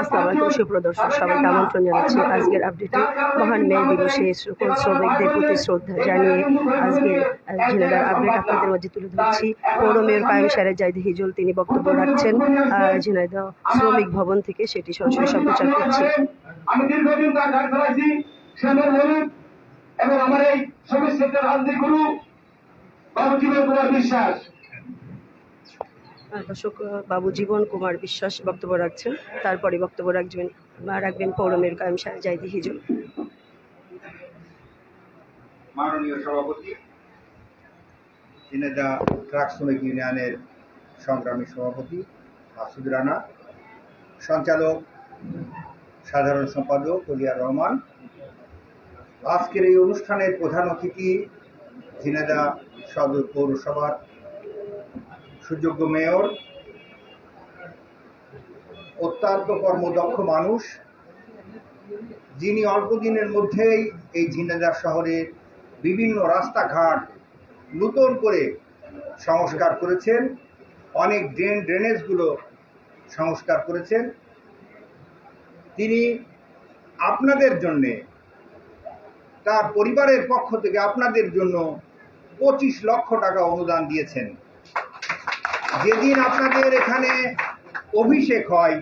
আসসালামু আলাইকুম সুপ্রদর্শক সবাইকে আমন্ত্রণ জানাচ্ছি। আজকের আপডেটে মহান মেয়ে দিবসে সকল শ্রমিকদের প্রতি শ্রদ্ধা জানিয়ে আজকের ঝিনাইদহ আপডেট আপনাদের মাঝে তুলে ধরছি। পৌর মেয়র কায়েম সারের জাহিদ হিজুল তিনি বক্তব্য রাখছেন। ঝিনাইদহ শ্রমিক ভবন থেকে সেটি সরাসরি সম্প্রচার করছি। আমি দীর্ঘদিন তার এবং আমার এই শ্রমিক সেক্টর গুরু বিশ্বাস। দর্শক বাবু জীবন কুমার বিশ্বাস বক্তব্য রাখছেন। তারপরে বক্তব্য রাখবেন রাখবেন পৌর মেয়র কায়েম জাহিদ হিজুল। মাননীয় সভাপতি ঝিনেদা ট্রাক শ্রমিক ইউনিয়নের সংগ্রামী সভাপতি মাসুদ রানা, সঞ্চালক সাধারণ সম্পাদক কলিয়ার রহমান। আজকের এই অনুষ্ঠানের প্রধান অতিথি ঝিনেদা সদর পৌরসভার সুযোগ্য মেয়র, অত্যন্ত কর্মদক্ষ মানুষ। যিনি অল্প দিনের মধ্যেই এই ঝিনাইদহ শহরের বিভিন্ন রাস্তাঘাট নূতন করে সংস্কার করেছেন। অনেক ড্রেন, ড্রেনেজগুলো সংস্কার করেছেন। তিনি আপনাদের জন্যে, তার পরিবারের পক্ষ থেকে আপনাদের জন্য পঁচিশ লক্ষ টাকা অনুদান দিয়েছেন। যেদিন আপনাদের এখানে অভিষেক হয়,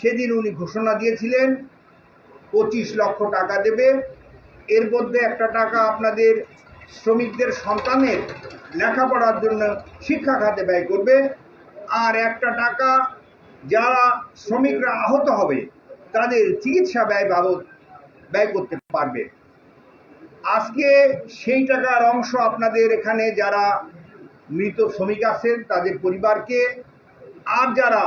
সেদিন উনি ঘোষণা দিয়েছিলেন, পঁচিশ লক্ষ টাকা দেবে। এর মধ্যে একটা টাকা আপনাদের শ্রমিকদের সন্তানের লেখাপড়ার জন্য শিক্ষা খাতে ব্যয় করবে, আর একটা টাকা যারা শ্রমিকরা আহত হবে, তাদের চিকিৎসা ব্যয় বাবদ ব্যয় করতে পারবে। আজকে সেই টাকার অংশ আপনাদের এখানে যারা মৃত শ্রমিক আছেন তাদের পরিবারকে, আর যারা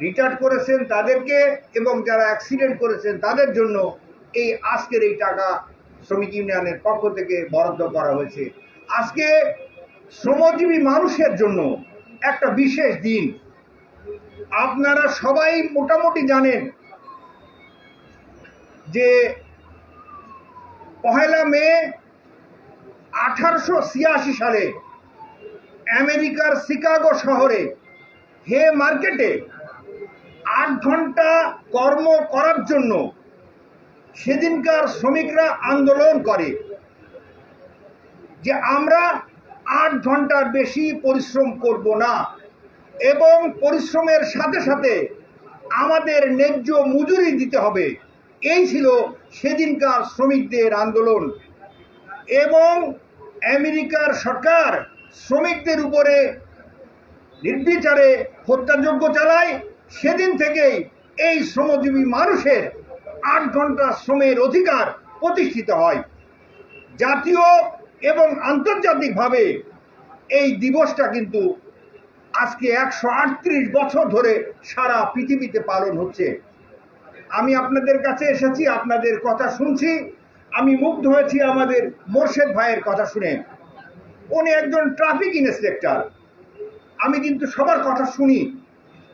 রিটায়ার্ড করেছেন তাদেরকে এবং যারা অ্যাক্সিডেন্ট করেছেন তাদের জন্য এই আজকের এই টাকা শ্রমিক ইউনিয়নের পক্ষ থেকে বরাদ্দ করা হয়েছে। আজকে শ্রমজীবী মানুষের জন্য একটা বিশেষ দিন। আপনারা সবাই মোটামুটি জানেন যে পহেলা মে আঠারোশো ছিয়াশি সালে আমেরিকার শিকাগো শহরে হে মার্কেটে আট ঘণ্টা কর্ম করার জন্য সেদিনকার শ্রমিকরা আন্দোলন করে যে আমরা আট ঘণ্টার বেশি পরিশ্রম করব না এবং পরিশ্রমের সাথে সাথে আমাদের ন্যায্য মজুরি দিতে হবে। এই ছিল সেদিনকার শ্রমিকদের আন্দোলন এবং আমেরিকার সরকার শ্রমিকদের উপরে নির্বিচারে হত্যাযজ্ঞ চালায়, সেদিন থেকেই এই শ্রমজীবী মানুষের আট ঘণ্টা শ্রমের অধিকার প্রতিষ্ঠিত হয়। জাতীয় এবং আন্তর্জাতিকভাবে এই দিবসটা কিন্তু আজকে একশো আটত্রিশ বছর ধরে সারা পৃথিবীতে পালন হচ্ছে। আমি আপনাদের কাছে এসেছি, আপনাদের কথা শুনছি। আমি মুগ্ধ হয়েছি আমাদের মোর্শেদ ভাইয়ের কথা শুনে। উনি একজন ট্রাফিক ইন্সপেক্টর আমি কিন্তু সবার কথা শুনি।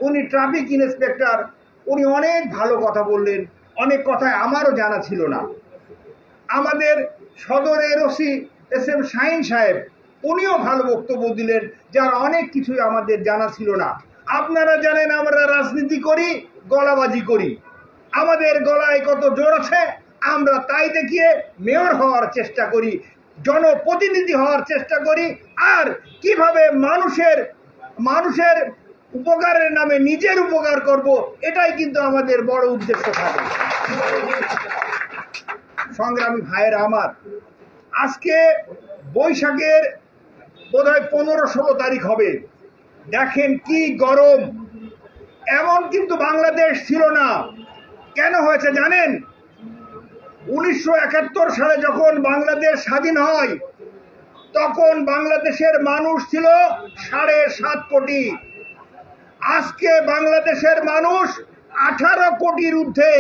উনি ট্রাফিক ইন্সপেক্টর উনি অনেক ভালো কথা বললেন। অনেক কথায় আমারও জানা ছিল না। আমাদের সদরের ওসি এস এম শাহিন সাহেব, উনিও ভালো বক্তব্য দিলেন, যার অনেক কিছুই আমাদের জানা ছিল না। আপনারা জানেন আমরা রাজনীতি করি, গলাবাজি করি। আমাদের গলায় কত জোর আছে, আমরা তাই দেখিয়ে মেয়র হওয়ার চেষ্টা করি। জনপ্রতিনিধি হওয়ার চেষ্টা করি। আর কীভাবে মানুষের মানুষের উপকারের নামে নিজের উপকার করব, এটাই কিন্তু আমাদের বড় উদ্দেশ্য থাকে। সংগ্রামী ভাইয়েরা আমার, আজকে বৈশাখের বোধহয় পনেরো ষোলো তারিখ হবে। দেখেন কি গরম। এমন কিন্তু বাংলাদেশ ছিল না। কেন হয়েছে জানেন? উনিশশো একাত্তর সালে যখন বাংলাদেশ স্বাধীন হয়, তখন বাংলাদেশের মানুষ ছিল সাড়ে সাত কোটি। আজকে বাংলাদেশের মানুষ আঠারো কোটির ঊর্ধ্বে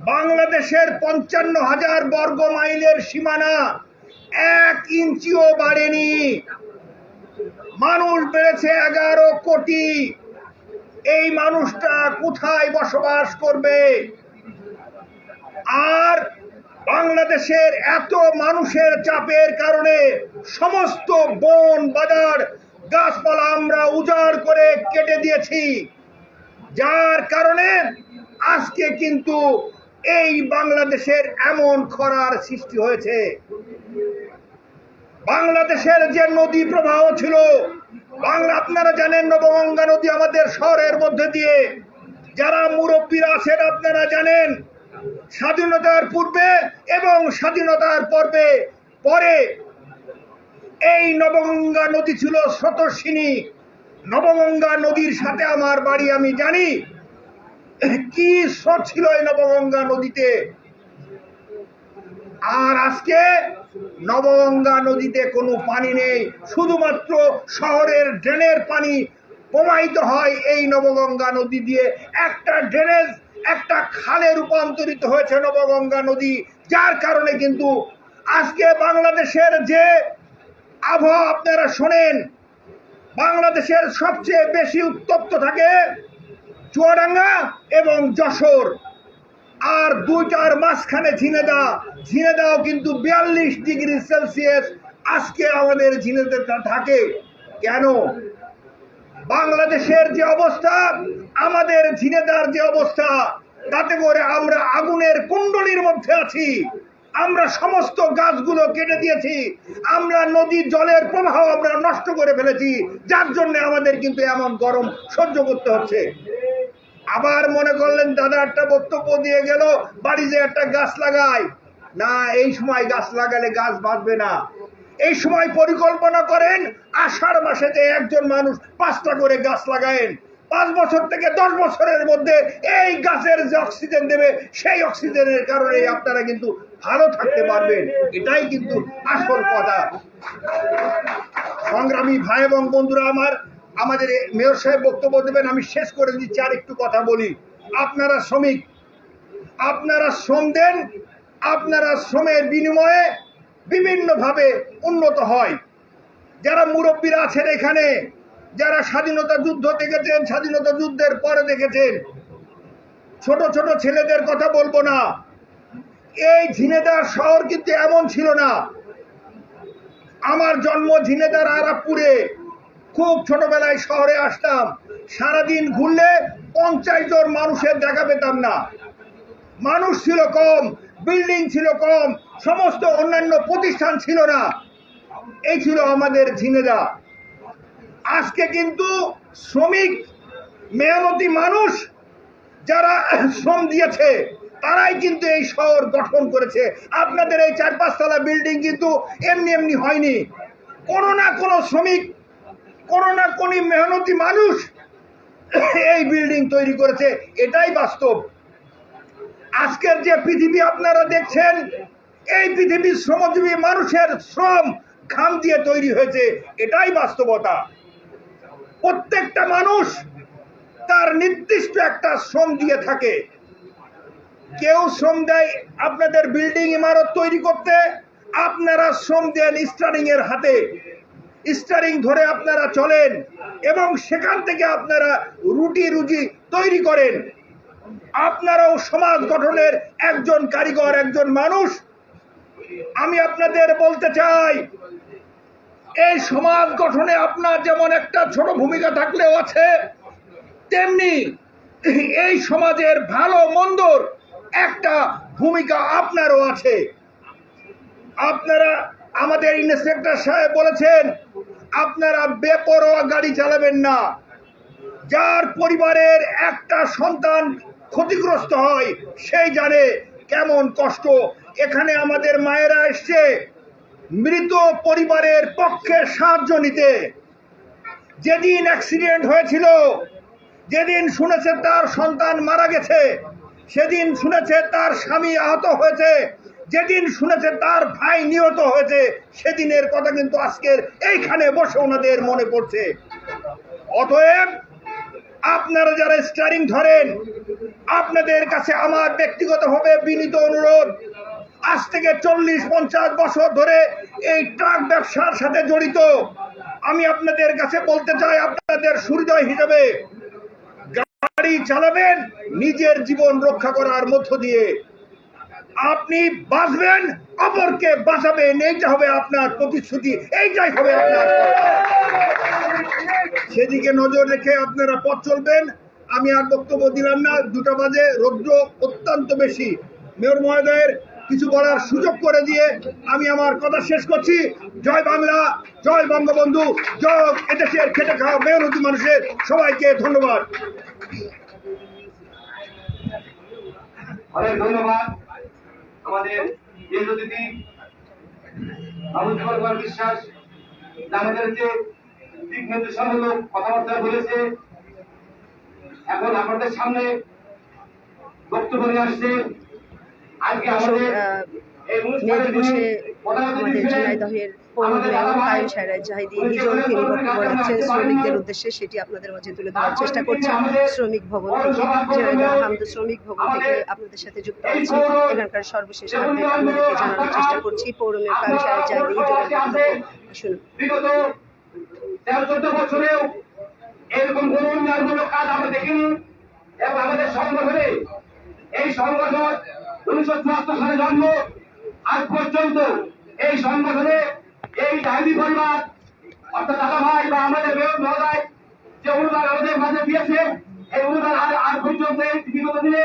বাংলাদেশের পঞ্চান্ন হাজার বর্গ মাইলের সীমানা এক ইঞ্চিও বাড়েনি। মানুষ বেড়েছে এগারো কোটি। এই মানুষটা কোথায় বসবাস করবে? আর বাংলাদেশের এত মানুষের চাপের কারণে সমস্ত বন বাজার গাছপালা আমরা উজাড় করে কেটে দিয়েছি। যার কারণে আজকে কিন্তু এই বাংলাদেশের এমন খরার সৃষ্টি হয়েছে। বাংলাদেশের যে নদী প্রবাহ ছিল, বাংলা আপনারা জানেন নবগঙ্গা নদী আমাদের শহরের মধ্যে দিয়ে, যারা মুরব্বীরা আছেন আপনারা জানেন স্বাধীনতার পূর্বে এবং স্বাধীনতার পর্বে, পরে এই নবগঙ্গা নদী ছিল স্রোতস্বিনী নবগঙ্গা নদীর সাথে আমার বাড়ি, আমি জানি কি স্রোত ছিল এই নবগঙ্গা নদীতে। আর আজকে নবগঙ্গা নদীতে কোনো পানি নেই, শুধুমাত্র শহরের ড্রেনের পানি প্রবাহিত হয় এই নবগঙ্গা নদী দিয়ে। একটা ড্রেনেজ একটা খালে রূপান্তরিত হয়েছে নবগঙ্গা নদী, যার কারণে কিন্তু আজকে বাংলাদেশের যে আবহাওয়া আপনারা শোনেন, বাংলাদেশের সবচেয়ে বেশি উত্তপ্ত থাকে চুয়াডাঙ্গা এবং যশোর। আর দুইটার মাঝখানে ঝিনেদা ঝিনেদাও কিন্তু বিয়াল্লিশ ডিগ্রি সেলসিয়াস আজকে আমাদের ঝিনেদাটা থাকে। কেন? বাংলাদেশের যে অবস্থা আমাদের ঝিনেদার যে অবস্থা, তাতে করে আমরা আগুনের কুণ্ডলীর মধ্যে আছি। আমরা সমস্ত গাছগুলো কেটে দিয়েছি। আমরা নদীর জলের প্রবাহ আমরা নষ্ট করে ফেলেছি। যার জন্য আমাদের কিন্তু এমন গরম সহ্য করতে হচ্ছে। আবার মনে করলেন, দাদা, একটা বক্তব্য দিয়ে গেল বাড়িতে একটা গাছ লাগাই। না, এই সময় গাছ লাগালে গাছ বাঁচবে না। এই সময় পরিকল্পনা করেন, আষাঢ় মাসেতে একজন মানুষ পাঁচটা করে গাছ লাগায়েন। পাঁচ বছর থেকে দশ বছরের মধ্যে এই গাছের যে অক্সিজেন দেবে, সেই অক্সিজেনের কারণে আপনারা কিন্তু ভালো থাকতে পারবেন। এটাই কিন্তু আসল কথা। সংগ্রামী ভাই এবং বন্ধুরা আমার, আমাদের মেয়র সাহেব বক্তব্য দেবেন, আমি শেষ করে দিচ্ছি আর একটু কথা বলি। আপনারা শ্রমিক, আপনারা শ্রম দেন, আপনারা শ্রমের বিনিময়ে বিভিন্নভাবে উন্নত হয়। যারা মুরব্বীরা আছেন এখানে যারা স্বাধীনতা যুদ্ধ দেখেছেন, স্বাধীনতা যুদ্ধের পরে দেখেছেন, ছোট ছোট ছেলেদের কথা বলব না। এই ঝিনেদার শহর কিন্তু এমন ছিল না। আমার জন্ম ঝিনেদার আরাপুরে খুব ছোটবেলায় শহরে আসতাম। সারাদিন ঘুরলে পঞ্চাশ জন মানুষের দেখা পেতাম না। মানুষ ছিল কম, বিল্ডিং ছিল কম, সমস্ত অন্যান্য প্রতিষ্ঠান ছিল না। এই ছিল আমাদের ঝিনেদা। আজকে কিন্তু শ্রমিক, মেহনতি মানুষ যারা শ্রম দিয়েছে, তারাই কিন্তু এই শহর গঠন করেছে। আপনাদের এই চার পাঁচতলা বিল্ডিং কিন্তু এমনি এমনি হয়নি। কোনো না কোনো শ্রমিক, কোনো না কোনো মেহনতি মানুষ এই বিল্ডিং তৈরি করেছে। এটাই বাস্তব। আজকের যে পৃথিবী আপনারা দেখছেন, এই পৃথিবীর শ্রমজীবী মানুষের শ্রম খাম দিয়ে তৈরি হয়েছে। এটাই বাস্তবতা। প্রত্যেকটা মানুষ তার নির্দিষ্ট একটা শ্রম দিয়ে থাকে। কেউ শ্রম দেয় আপনাদের বিল্ডিং ইমারত তৈরি করতে, আপনারা শ্রম দেন স্টারিং এর হাতে। স্টারিং ধরে আপনারা চলেন এবং সেখান থেকে আপনারা রুটি রুজি তৈরি করেন। আপনারাও সমাজ গঠনের একজন কারিগর, একজন মানুষ। আমি আপনাদের বলতে চাই এই সমাজ গঠনে আপনার যেমন একটা ছোট ভূমিকা থাকলেও আছে, তেমনি এই সমাজের ভালো মন্দর একটা ভূমিকা আপনারও আছে। আপনারা, আমাদের ইন্সপেক্টর সাহেব বলেছেন, আপনারা বেপরোয়া গাড়ি চালাবেন না। যার পরিবারের একটা সন্তান ক্ষতিগ্রস্ত হয়, সেই জানে কেমন কষ্ট। এখানে আমাদের মায়েরা এসছে মৃত পরিবারের পক্ষে সাহায্য নিতে। যেদিন অ্যাক্সিডেন্ট হয়েছিল, যেদিন শুনেছে তার সন্তান মারা গেছে, সেদিন শুনেছে তার স্বামী আহত হয়েছে, যেদিন শুনেছে তার ভাই নিহত হয়েছে, সেদিনের কথা কিন্তু আজকের এইখানে বসে ওনাদের মনে পড়ছে। অতএব, আপনারা যারা স্টারিং ধরেন, আপনাদের কাছে আমার ব্যক্তিগতভাবে বিনীত অনুরোধ আজ থেকে চল্লিশ, পঞ্চাশ বছর ধরে এই ট্রাক ব্যবসার সাথে জড়িত। আমি আপনাদের কাছে বলতে চাই, আপনাদের সুহৃদয় হিসেবে, গাড়ি চালাবেন, নিজের জীবন রক্ষা করার মধ্য দিয়ে। আপনি বাঁচবেন, অপরকে বাঁচাবেন, এইটা হবে আপনার প্রতিশ্রুতি, এইটাই হবে আপনার সেদিকে নজর রেখে আপনারা পথ চলবেন। আমি আর বক্তব্য দিলাম না, দুটো বাজে, রৌদ্র অত্যন্ত বেশি। মেয়র মহোদয়ের কিছু বলার সুযোগ করে দিয়ে আমি আমার কথা শেষ করছি। জয় বাংলা, জয় বঙ্গবন্ধু, জয় এদেশের খেটে খাওয়া মেহনতি মানুষের সবাইকে ধন্যবাদ। আমাদের কথাবার্তা বলেছে। এখন আপনাদের সামনে বক্তব্য নিয়ে আসছে আজকে দর্শক আমাদের ঝিনাইদহের পৌর মেয়র কায়েম সাহেব জাহিদি নিজেও তিনি বক্তব্য রাখছেন শ্রমিকদের উদ্দেশ্যে সেটি আপনাদের মাঝে তুলে ধরার চেষ্টা করছি। শ্রমিক ভবন থেকে ঝিনাইদহ হামদ শ্রমিক ভবন থেকে আপনাদের সাথে যুক্ত আছি এখানকার সর্বশেষ আপডেট আপনাদেরকে জানানোর চেষ্টা করছি পৌর মেয়র কায়েম সাহেব জাহিদি জোড়া শুনুন তেরো চোদ্দ বছরেও এরকম কোন উন্নয়নমূলক কাজ আমরা দেখিনি এবং আমাদের সংগঠনে এই সংগঠন উনিশশো চুয়াত্তর সালে জন্ম। আজ পর্যন্ত এই সংগঠনে এই ডাইনি পরিবার, অর্থাৎ দাদা ভাই বা আমাদের মহোদয়, যে অনুদান আমাদের মাঝে দিয়েছে, এই অনুদান আর পর্যন্ত বিগত দিনে